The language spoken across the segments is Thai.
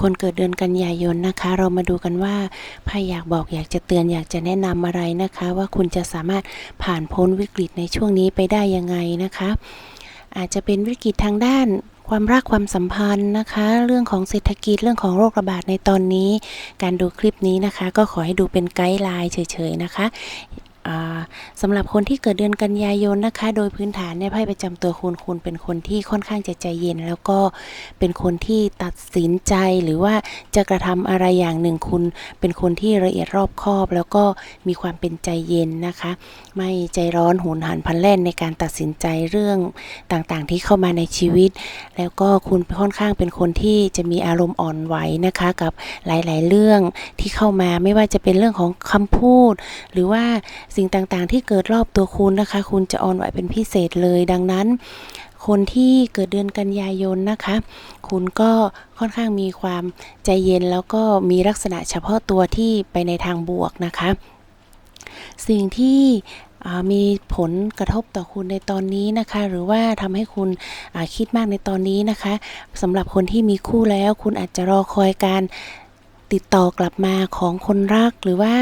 คนเกิดเดือนกันยายนนะคะ เรามาดูกันว่าไพ่อยากบอกอยากจะเตือนอยากจะแนะนำอะไรนะคะ ว่าคุณจะสามารถผ่านพ้นวิกฤตในช่วงนี้ไปได้ยังไงนะคะ อาจจะเป็นวิกฤตทางด้านความรักความสัมพันธ์นะคะ เรื่องของเศรษฐกิจเรื่องของโรคระบาดในตอนนี้ การดูคลิปนี้นะคะ ก็ขอให้ดูเป็นไกด์ไลน์เฉยๆนะคะ สำหรับคนที่เกิดเดือนกันยายนนะคะ โดยพื้นฐานเนี่ยไพ่ประจำตัวคุณคุณเป็นคนที่ค่อนข้างจะใจเย็น แล้วก็เป็นคนที่ตัดสินใจหรือว่าจะกระทำอะไรอย่างหนึ่งคุณ เป็นคนที่ละเอียดรอบคอบ แล้วก็มีความเป็นใจเย็นนะคะ ไม่ใจร้อนโหุนหันพันแล่นในการตัดสินใจเรื่องต่างๆ ที่เข้ามาในชีวิต แล้วก็คุณค่อนข้างเป็นคนที่จะมีอารมณ์อ่อนไหวนะคะกับหลาย ๆ เรื่องที่เข้ามาไม่ว่าจะเป็นเรื่องของคำพูด หรือว่าสิ่งต่างๆ ที่เกิดรอบตัวคุณนะคะ คุณจะอ่อนไหวเป็นพิเศษเลยดังนั้น คนที่เกิดเดือนกันยายนนะคะ คุณก็ค่อนข้างมีความใจเย็นแล้วก็มีลักษณะเฉพาะตัวที่ไปในทางบวกนะคะ สิ่งที่มีผลกระทบต่อคุณในตอนนี้นะคะ หรือว่าทำให้คุณคิดมากในตอนนี้นะคะสำหรับคนที่มีคู่แล้ว คุณอาจจะรอคอยการ ติดต่อกลับมาของคนรักหรือว่า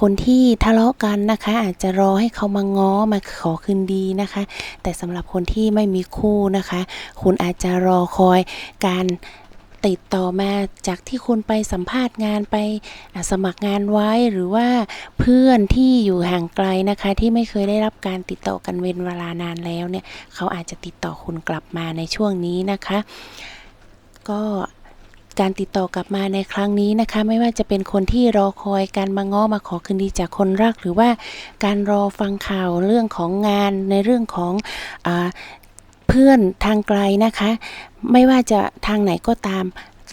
คนที่ทะเลาะกันนะคะ อาจจะรอให้เขามาง้อมาขอคืนดีนะคะ แต่สำหรับคนที่ไม่มีคู่นะคะ คุณอาจจะรอคอยการติดต่อมาจากที่คุณไปสัมภาษณ์งานไปสมัครงานไว้หรือว่าเพื่อนที่อยู่ห่างไกลนะคะ ที่ไม่เคยได้รับการติดต่อกันเว้นเวลานานแล้วเนี่ย เขาอาจจะติดต่อคุณกลับมาในช่วงนี้นะคะ ก็ การติดต่อกลับมาในครั้งนี้นะคะ ไม่ว่าจะเป็นคนที่รอคอยการมาง้อมาขอคืนดีจากคนรัก หรือว่าการรอฟังข่าวเรื่องของงานในเรื่องของอเพื่อนทางไกลนะคะ ไม่ว่าจะทางไหนก็ตาม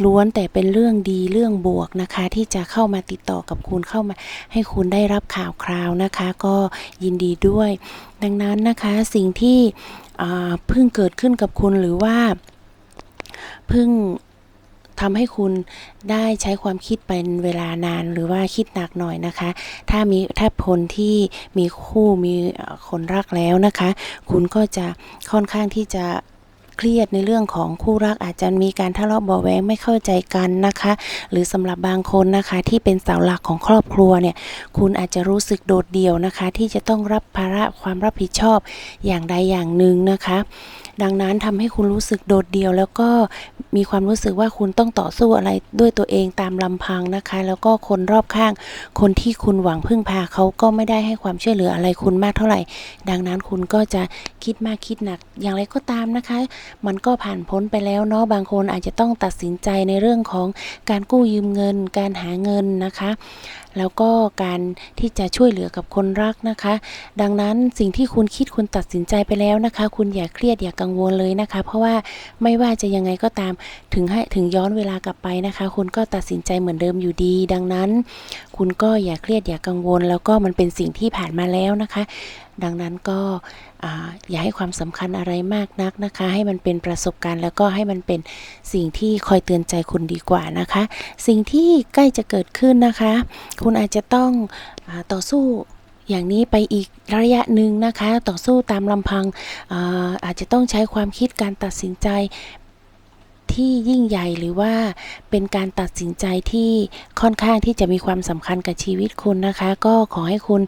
ล้วนแต่เป็นเรื่องดีเรื่องบวกนะคะ ที่จะเข้ามาติดต่อกับคุณเข้ามา ให้คุณได้รับข่าวคราวนะคะ ก็ยินดีด้วย ดังนั้นนะคะสิ่งที่เพิ่งเกิดขึ้นกับคุณหรือว่าเพิ่ง ทำให้คุณได้ใช้ความคิดเป็นเวลานานหรือว่าคิดหนักหน่อยนะคะ ถ้ามีถ้าคนที่มีคู่มีคนรักแล้วนะคะ คุณก็จะค่อนข้างที่จะเครียดในเรื่องของคู่รักอาจจะมีการทะเลาะเบาะแว้งไม่เข้าใจกันนะคะ หรือสำหรับบางคนนะคะที่เป็นเสาหลักของครอบครัวเนี่ยคุณอาจจะรู้สึกโดดเดี่ยวนะคะ ที่จะต้องรับภาระความรับผิดชอบอย่างใดอย่างหนึ่งนะคะ ดังนั้นทำให้คุณรู้สึกโดดเดี่ยว แล้วก็มีความรู้สึกว่าคุณต้องต่อสู้อะไรด้วยตัวเองตามลำพังนะคะ แล้วก็คนรอบข้าง คนที่คุณหวังพึ่งพาเขาก็ไม่ได้ให้ความช่วยเหลืออะไรคุณมากเท่าไหร่ ดังนั้นคุณก็จะคิดมากคิดหนัก อย่างไรก็ตามนะคะ มันก็ผ่านพ้นไปแล้วเนาะบางคนอาจจะต้องตัดสินใจในเรื่องของการกู้ยืมเงิน การหาเงินนะคะ แล้วก็การที่จะช่วยเหลือกับคนรักนะคะ ดังนั้นสิ่งที่คุณคิดคุณตัดสินใจไปแล้วนะคะ คุณอย่าเครียดอย่ากังวลเลยนะคะ เพราะว่าไม่ว่าจะยังไงก็ตามถึงให้ถึงย้อนเวลากลับไปนะคะ คุณก็ตัดสินใจเหมือนเดิมอยู่ดี ดังนั้น คุณก็อย่าเครียดอย่ากังวล แล้วก็มันเป็นสิ่งที่ผ่านมาแล้วนะคะ ดังนั้นก็อย่าให้ความสำคัญอะไรมากนักนะคะ ให้มันเป็นประสบการณ์ แล้วก็ให้มันเป็นสิ่งที่คอยเตือนใจคุณดีกว่านะคะ สิ่งที่ใกล้จะเกิดขึ้นนะคะ คุณอาจจะต้องอต่อสู้ อย่างนี้ไปอีกระยะหนึ่งนะคะ ต่อสู้ตามลำพังอาอาจจะต้องใช้ความคิดการตัดสินใจที่ยิ่งใหญ่หรือว่าเป็นการตัดสินใจที่ค่อนข้างที่จะมีความสำคัญกับชีวิตคุณนะคะ ก็ขอให้คุณ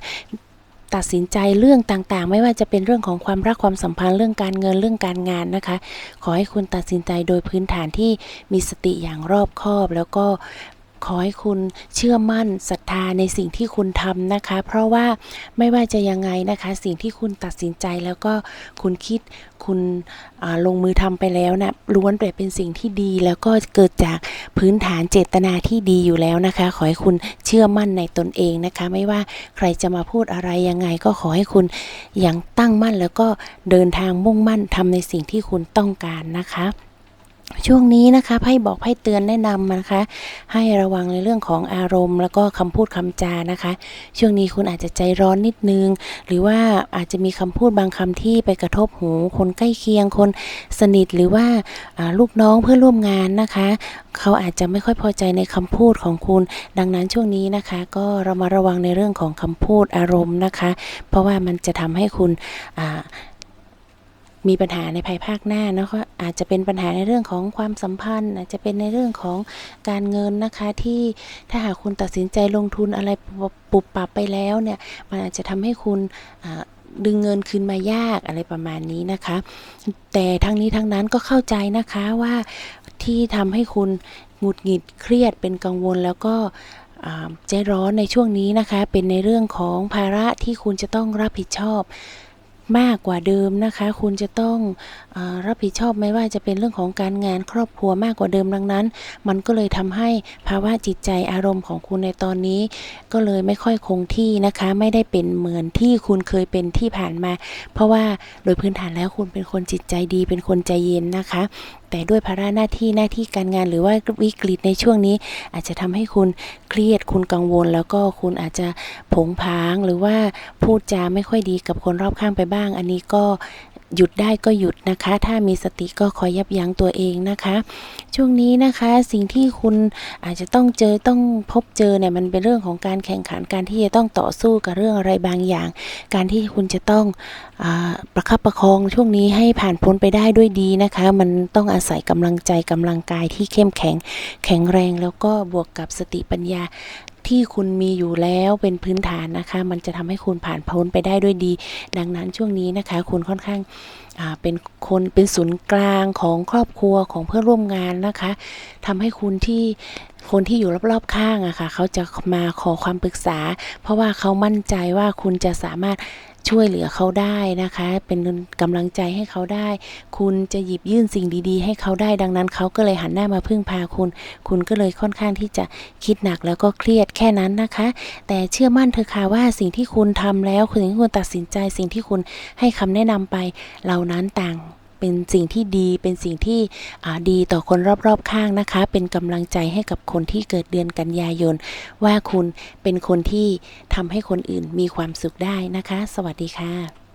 ตัดสินใจเรื่องต่างๆ ไม่ว่าจะเป็นเรื่องของความรักความสัมพันธ์เรื่องการเงินเรื่องการงานนะคะ ขอให้คุณตัดสินใจโดยพื้นฐานที่มีสติอย่างรอบคอบ แล้วก็ ขอให้คุณเชื่อมั่นศรัทธาในสิ่งที่คุณทำนะคะ เพราะว่าไม่ว่าจะยังไงนะคะ สิ่งที่คุณตัดสินใจแล้วก็คุณคิดคุณลงมือทำไปแล้วนะล้วนแต่เป็นสิ่งที่ดี แล้วก็เกิดจากพื้นฐานเจตนาที่ดีอยู่แล้วนะคะ ขอให้คุณเชื่อมั่นในตนเองนะคะ ไม่ว่าใครจะมาพูดอะไรยังไง ก็ขอให้คุณยังตั้งมั่นแล้วก็เดินทางมุ่งมั่นทำในสิ่งที่คุณต้องการนะคะ ช่วงนี้นะคะไพ่บอกไพ่เตือนแนะนำนะคะ ให้ระวังในเรื่องของอารมณ์ แล้วก็คำพูดคำจานะคะ ช่วงนี้คุณอาจจะใจร้อนนิดนึง หรือว่าอาจจะมีคำพูดบางคำที่ไปกระทบหูคนใกล้เคียงคนสนิทหรือว่าลูกน้องเพื่อนร่วมงานนะคะ เขาอาจจะไม่ค่อยพอใจในคำพูดของคุณ ดังนั้นช่วงนี้นะคะ ก็เรามาระวังในเรื่องของคำพูดอารมณ์นะคะ เพราะว่ามันจะทำให้คุณ มีปัญหาในภายภาคหน้าเนาะก็อาจจะเป็นปัญหาในเรื่องของความสัมพันธ์ อาจจะเป็นในเรื่องของการเงินนะคะที่ถ้าหากคุณตัดสินใจลงทุนอะไรปุบปับไปแล้วเนี่ยมันอาจจะทำให้คุณดึงเงินคืนมายากอะไรประมาณนี้นะคะ แต่ทั้งนี้ทั้งนั้นก็เข้าใจนะคะว่าที่ทำให้คุณหงุดหงิดเครียดเป็นกังวลแล้วก็ใจร้อนในช่วงนี้นะคะ เป็นในเรื่องของภาระที่คุณจะต้องรับผิดชอบ มากกว่าเดิมนะคะ คุณจะต้องอรับผิดชอบไม่ว่าจะเป็นเรื่องของการงานครอบครัวมากกว่าเดิมดังนั้น มันก็เลยทำให้ภาวะจิตใจอารมณ์ของคุณในตอนนี้ ก็เลยไม่ค่อยคงที่นะคะ ไม่ได้เป็นเหมือนที่คุณเคยเป็นที่ผ่านมา เพราะว่าโดยพื้นฐานแล้วคุณเป็นคนจิตใจดี เป็นคนใจเย็นนะคะ แต่ด้วยภาระหน้าที่หน้าที่การงานหรือว่าวิกฤตในช่วงนี้ อาจจะทำให้คุณเครียดคุณกังวล แล้วก็คุณอาจจะผงผางหรือว่าพูดจาไม่ค่อยดีกับคนรอบข้างไปบ้าง อันนี้ก็ หยุดได้ก็หยุดนะคะ ถ้ามีสติก็คอยยับยั้งตัวเองนะคะ ช่วงนี้นะคะสิ่งที่คุณอาจจะต้องเจอต้องพบเจอเนี่ยมันเป็นเรื่องของการแข่งขันการที่จะต้องต่อสู้กับเรื่องอะไรบางอย่าง การที่คุณจะต้องอประคับประคองช่วงนี้ให้ผ่านพ้นไปได้ด้วยดีนะคะ มันต้องอาศัยกำลังใจกำลังกายที่เข้มแข็งแข็งแรงแล้วก็บวกกับสติปัญญา ที่คุณมีอยู่แล้วเป็นพื้นฐานนะคะ มันจะทำให้คุณผ่านพ้นไปได้ด้วยดี ดังนั้นช่วงนี้นะคะ คุณค่อนข้างเป็นคนเป็นศูนย์กลางของครอบครัวของเพื่อนร่วมงานนะคะทำให้คุณที่คนที่อยู่รอบๆข้างอะค่ะเขาจะมาขอความปรึกษา เพราะว่าเขามั่นใจว่าคุณจะสามารถ ช่วยเหลือเขาได้นะคะ เป็นกำลังใจให้เขาได้ คุณจะหยิบยื่นสิ่งดีๆ ให้เขาได้ดังนั้นเขาก็เลยหันหน้ามาพึ่งพาคุณ คุณก็เลยค่อนข้างที่จะคิดหนักแล้วก็เครียดแค่นั้นนะคะ แต่เชื่อมั่นเธอค่ะว่าสิ่งที่คุณทำแล้วสิ่งที่คุณตัดสินใจสิ่งที่คุณให้คำแนะนำไปเหล่านั้นต่าง เป็นสิ่งที่ดีเป็นสิ่งที่ดีต่อคนรอบๆข้างนะคะ เป็นกำลังใจให้กับคนที่เกิดเดือนกันยายน ว่าคุณเป็นคนที่ทำให้คนอื่นมีความสุขได้นะคะ สวัสดีค่ะ